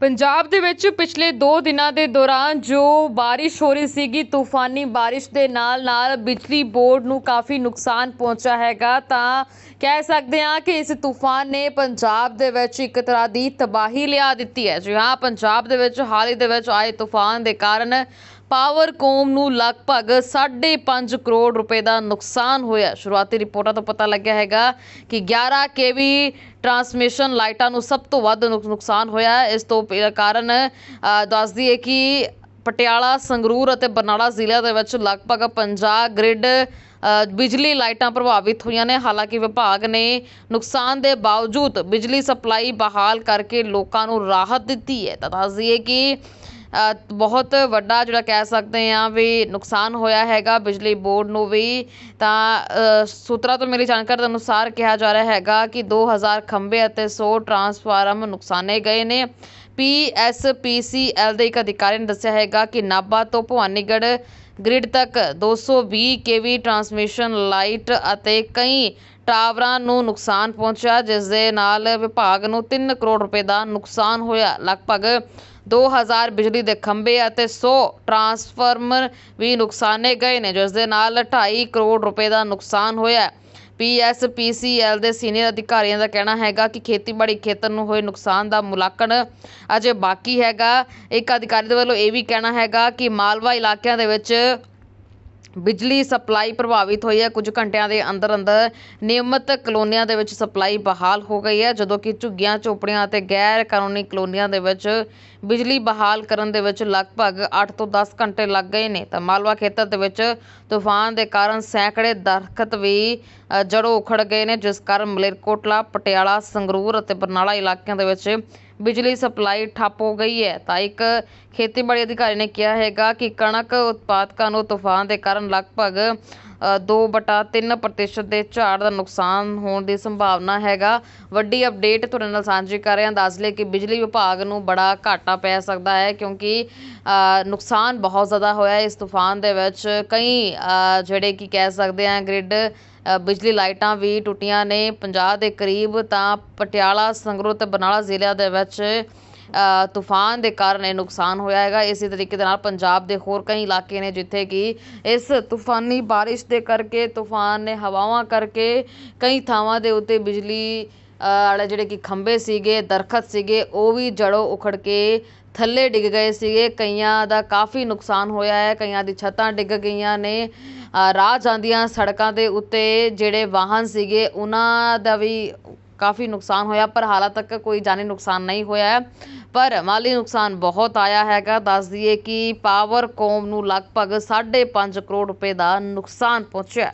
ਪੰਜਾਬ ਦੇ ਵਿੱਚ ਪਿਛਲੇ 2 ਦਿਨਾਂ ਦੇ ਦੌਰਾਨ ਜੋ ਬਾਰਿਸ਼ ਹੋ ਰਹੀ ਸੀਗੀ, ਤੂਫਾਨੀ ਬਾਰਿਸ਼ ਦੇ ਨਾਲ ਨਾਲ ਬਿਜਲੀ ਬੋਰਡ ਨੂੰ ਕਾਫੀ ਨੁਕਸਾਨ ਪਹੁੰਚਾ ਹੈਗਾ, ਤਾਂ ਕਹਿ ਸਕਦੇ ਹਾਂ ਕਿ ਇਸ ਤੂਫਾਨ ਨੇ ਪੰਜਾਬ ਦੇ ਵਿੱਚ ਇੱਕ ਤਰ੍ਹਾਂ ਦੀ ਤਬਾਹੀ ਲਿਆ ਦਿੱਤੀ ਹੈ। ਜੀ ਹਾਂ, ਪੰਜਾਬ ਦੇ ਵਿੱਚ ਹਾਲ ਹੀ ਦੇ ਵਿੱਚ ਆਏ ਤੂਫਾਨ ਦੇ ਕਾਰਨ ਪਾਵਰਕੌਮ ਨੂੰ ਲਗਭਗ 5.5 ਕਰੋੜ ਰੁਪਏ ਦਾ ਨੁਕਸਾਨ ਹੋਇਆ। ਸ਼ੁਰੂਆਤੀ ਰਿਪੋਰਟਾਂ ਤੋਂ ਪਤਾ ਲੱਗਿਆ ਹੈਗਾ ਕਿ 11 ਕੇਵੀ ਟਰਾਂਸਮਿਸ਼ਨ ਲਾਈਟਾਂ ਨੂੰ ਸਭ ਤੋਂ ਵੱਧ ਨੁਕ- ਨੁਕਸਾਨ ਹੋਇਆ। ਇਸ ਤੋਂ ਪ- ਕਾਰਨ ਅ, ਦੱਸ ਕਿ ਪਟਿਆਲਾ ਸੰਗਰੂਰ ਅਤੇ ਬਰਨਾਲਾ ਜ਼ਿਲ੍ਹਿਆਂ ਦੇ ਵਿੱਚ ਲਗਭਗ 50 ਗ੍ਰਿਡ ਬਿਜਲੀ ਲਾਈਟਾਂ ਪ੍ਰਭਾਵਿਤ ਹੋਈਆਂ ਨੇ। ਹਾਲਾਂਕਿ ਵਿਭਾਗ ਨੇ ਨੁਕਸਾਨ ਦੇ ਬਾਵਜੂਦ ਬਿਜਲੀ ਸਪਲਾਈ ਬਹਾਲ ਕਰਕੇ ਲੋਕਾਂ ਨੂੰ ਰਾਹਤ ਦਿੱਤੀ ਹੈ। ਤਾਂ ਦੱਸ ਦਈਏ ਕਿ ਬਹੁਤ ਵੱਡਾ ਜਿਹੜਾ ਕਹਿ ਸਕਦੇ ਹਾਂ ਵੀ ਨੁਕਸਾਨ ਹੋਇਆ ਹੈਗਾ ਬਿਜਲੀ ਬੋਰਡ ਨੂੰ ਵੀ, ਤਾਂ ਸੂਤਰਾਂ ਤੋਂ ਮਿਲੀ ਜਾਣਕਾਰੀ ਦੇ ਅਨੁਸਾਰ ਕਿਹਾ ਜਾ ਰਿਹਾ ਹੈਗਾ ਕਿ ਦੋ ਹਜ਼ਾਰ ਖੰਭੇ ਅਤੇ ਸੌ ਟਰਾਂਸਫਾਰਮ ਨੁਕਸਾਨੇ ਗਏ ਨੇ। ਪੀਐਸਪੀਸੀਐਲ ਦੇ ਇੱਕ ਅਧਿਕਾਰੀ ਨੇ ਦੱਸਿਆ ਹੈਗਾ ਕਿ ਨਾਭਾ ਤੋਂ ਭਵਾਨੀਗੜ੍ਹ ਗ੍ਰਿਡ ਤੱਕ 220 ਕੇਵੀ ਟਰਾਂਸਮਿਸ਼ਨ ਲਾਈਟ ਅਤੇ ਕਈ ਟਾਵਰਾਂ ਨੂੰ ਨੁਕਸਾਨ ਪਹੁੰਚਿਆ ਜਿਸ ਦੇ ਨਾਲ ਵਿਭਾਗ ਨੂੰ 3 ਕਰੋੜ ਰੁਪਏ ਦਾ ਨੁਕਸਾਨ ਹੋਇਆ। ਲਗਭਗ 2000 ਬਿਜਲੀ ਦੇ ਖੰਭੇ ਅਤੇ 100 ਟਰਾਂਸਫਾਰਮਰ ਵੀ ਨੁਕਸਾਨੇ ਗਏ ਨੇ ਜਿਸ ਦੇ ਨਾਲ 2.5 ਕਰੋੜ ਰੁਪਏ ਦਾ ਨੁਕਸਾਨ ਹੋਇਆ। ਪੀਐਸਪੀਸੀਐਲ ਦੇ ਸੀਨੀਅਰ ਅਧਿਕਾਰੀਆਂ ਦਾ ਕਹਿਣਾ ਹੈਗਾ ਕਿ ਖੇਤੀਬਾੜੀ ਖੇਤਰ ਨੂੰ ਹੋਏ ਨੁਕਸਾਨ ਦਾ ਮੁਲਾਂਕਣ ਅਜੇ ਬਾਕੀ ਹੈਗਾ। ਇੱਕ ਅਧਿਕਾਰੀ ਦੇ ਵੱਲੋਂ ਇਹ ਵੀ ਕਹਿਣਾ ਹੈਗਾ ਕਿ ਮਾਲਵਾ ਇਲਾਕਿਆਂ ਦੇ ਵਿੱਚ ਬਿਜਲੀ ਸਪਲਾਈ ਪ੍ਰਭਾਵਿਤ ਹੋਈ ਹੈ। ਕੁਝ ਘੰਟਿਆਂ ਦੇ ਅੰਦਰ ਅੰਦਰ ਨਿਯਮਤ ਕਲੋਨੀਆਂ ਦੇ ਵਿੱਚ ਸਪਲਾਈ ਬਹਾਲ ਹੋ ਗਈ ਹੈ, ਜਦੋਂ ਕਿ ਝੁੱਗੀਆਂ, ਝੋਪੜੀਆਂ ਅਤੇ ਗੈਰ ਕਾਨੂੰਨੀ ਕਲੋਨੀਆਂ ਦੇ ਵਿੱਚ ਬਿਜਲੀ ਬਹਾਲ ਕਰਨ ਦੇ ਵਿੱਚ ਲਗਭਗ 8 ਤੋਂ 10 ਘੰਟੇ ਲੱਗ ਗਏ ਨੇ। ਤਾਂ ਮਾਲਵਾ ਖੇਤਰ ਦੇ ਵਿੱਚ ਤੂਫਾਨ ਦੇ ਕਾਰਨ ਸੈਂਕੜੇ ਦਰਖਤ ਵੀ ਜੜੋਂ ਉਖੜ ਗਏ ਨੇ, ਜਿਸ ਕਾਰਨ ਮਲੇਰਕੋਟਲਾ, ਪਟਿਆਲਾ, ਸੰਗਰੂਰ ਅਤੇ ਬਰਨਾਲਾ ਇਲਾਕਿਆਂ ਦੇ ਵਿੱਚ ਬਿਜਲੀ ਸਪਲਾਈ ਠੱਪ ਹੋ ਗਈ ਹੈ। ਤਾਂ ਇੱਕ ਖੇਤੀਬਾੜੀ ਅਧਿਕਾਰੀ ਨੇ ਕਿਹਾ ਹੈਗਾ ਕਿ ਕਣਕ ਉਤਪਾਦਕਾਂ ਨੂੰ ਤੂਫਾਨ ਦੇ ਕਾਰਨ ਲਗਭਗ 2/3 ਪ੍ਰਤੀਸ਼ਤ ਦੇ ਝਾੜ ਦਾ ਨੁਕਸਾਨ ਹੋਣ ਦੀ ਸੰਭਾਵਨਾ ਹੈਗਾ। ਵੱਡੀ ਅਪਡੇਟ ਤੁਹਾਡੇ ਨਾਲ ਸਾਂਝੀ ਕਰ ਰਿਹਾ। ਦੱਸ ਲਈਏ ਕਿ ਬਿਜਲੀ ਵਿਭਾਗ ਨੂੰ ਬੜਾ ਘਾਟਾ ਪੈ ਸਕਦਾ ਹੈ ਕਿਉਂਕਿ ਨੁਕਸਾਨ ਬਹੁਤ ਜ਼ਿਆਦਾ ਹੋਇਆ ਇਸ ਤੂਫਾਨ ਦੇ ਵਿੱਚ। ਕਈ ਜਿਹੜੇ ਕਿ ਕਹਿ ਸਕਦੇ ਹਾਂ ਗ੍ਰਿਡ ਬਿਜਲੀ ਲਾਈਟਾਂ ਵੀ ਟੁੱਟੀਆਂ ਨੇ। 50 ਦੇ ਕਰੀਬ ਤਾਂ ਪਟਿਆਲਾ, ਸੰਗਰੂਰ ਤੇ ਬਰਨਾਲਾ ਜ਼ਿਲ੍ਹਿਆਂ ਦੇ ਵਿੱਚ ਤੂਫਾਨ ਦੇ ਕਾਰਨ ਇਹ ਨੁਕਸਾਨ ਹੋਇਆ ਹੈਗਾ। ਇਸੇ ਤਰੀਕੇ ਦੇ ਨਾਲ ਪੰਜਾਬ ਦੇ ਹੋਰ ਕਈ ਇਲਾਕੇ ਨੇ ਜਿੱਥੇ ਕਿ ਇਸ ਤੂਫਾਨੀ ਬਾਰਿਸ਼ ਦੇ ਕਰਕੇ ਤੂਫਾਨ ਨੇ ਹਵਾਵਾਂ ਕਰਕੇ ਕਈ ਥਾਵਾਂ ਦੇ ਉੱਤੇ ਬਿਜਲੀ ਵਾਲੇ ਜਿਹੜੇ ਕਿ ਖੰਭੇ ਸੀਗੇ, ਦਰਖਤ ਸੀਗੇ, ਉਹ ਵੀ ਜੜੋਂ ਉਖੜ ਕੇ ਥੱਲੇ ਡਿੱਗ ਗਏ ਸੀਗੇ। ਕਈਆਂ ਦਾ ਕਾਫੀ ਨੁਕਸਾਨ ਹੋਇਆ ਹੈ, ਕਈਆਂ ਦੀ ਛੱਤਾਂ ਡਿੱਗ ਗਈਆਂ ਨੇ। ਰਾਹ ਜਾਂਦੀਆਂ ਸੜਕਾਂ ਦੇ ਉੱਤੇ ਜਿਹੜੇ ਵਾਹਨ ਸੀਗੇ, ਉਹਨਾਂ ਦਾ ਵੀ ਕਾਫੀ ਨੁਕਸਾਨ ਹੋਇਆ, ਪਰ ਹਾਲਾਂ ਤੱਕ ਕੋਈ ਜਾਨੀ ਨੁਕਸਾਨ ਨਹੀਂ ਹੋਇਆ ਹੈ। ਪਰ ਮਾਲੀ ਨੁਕਸਾਨ ਬਹੁਤ ਆਇਆ ਹੈਗਾ। ਦੱਸ ਦਈਏ ਕਿ ਪਾਵਰਕੌਮ ਨੂੰ ਲਗਭਗ 5.5 ਕਰੋੜ ਰੁਪਏ ਦਾ ਨੁਕਸਾਨ ਪਹੁੰਚਿਆ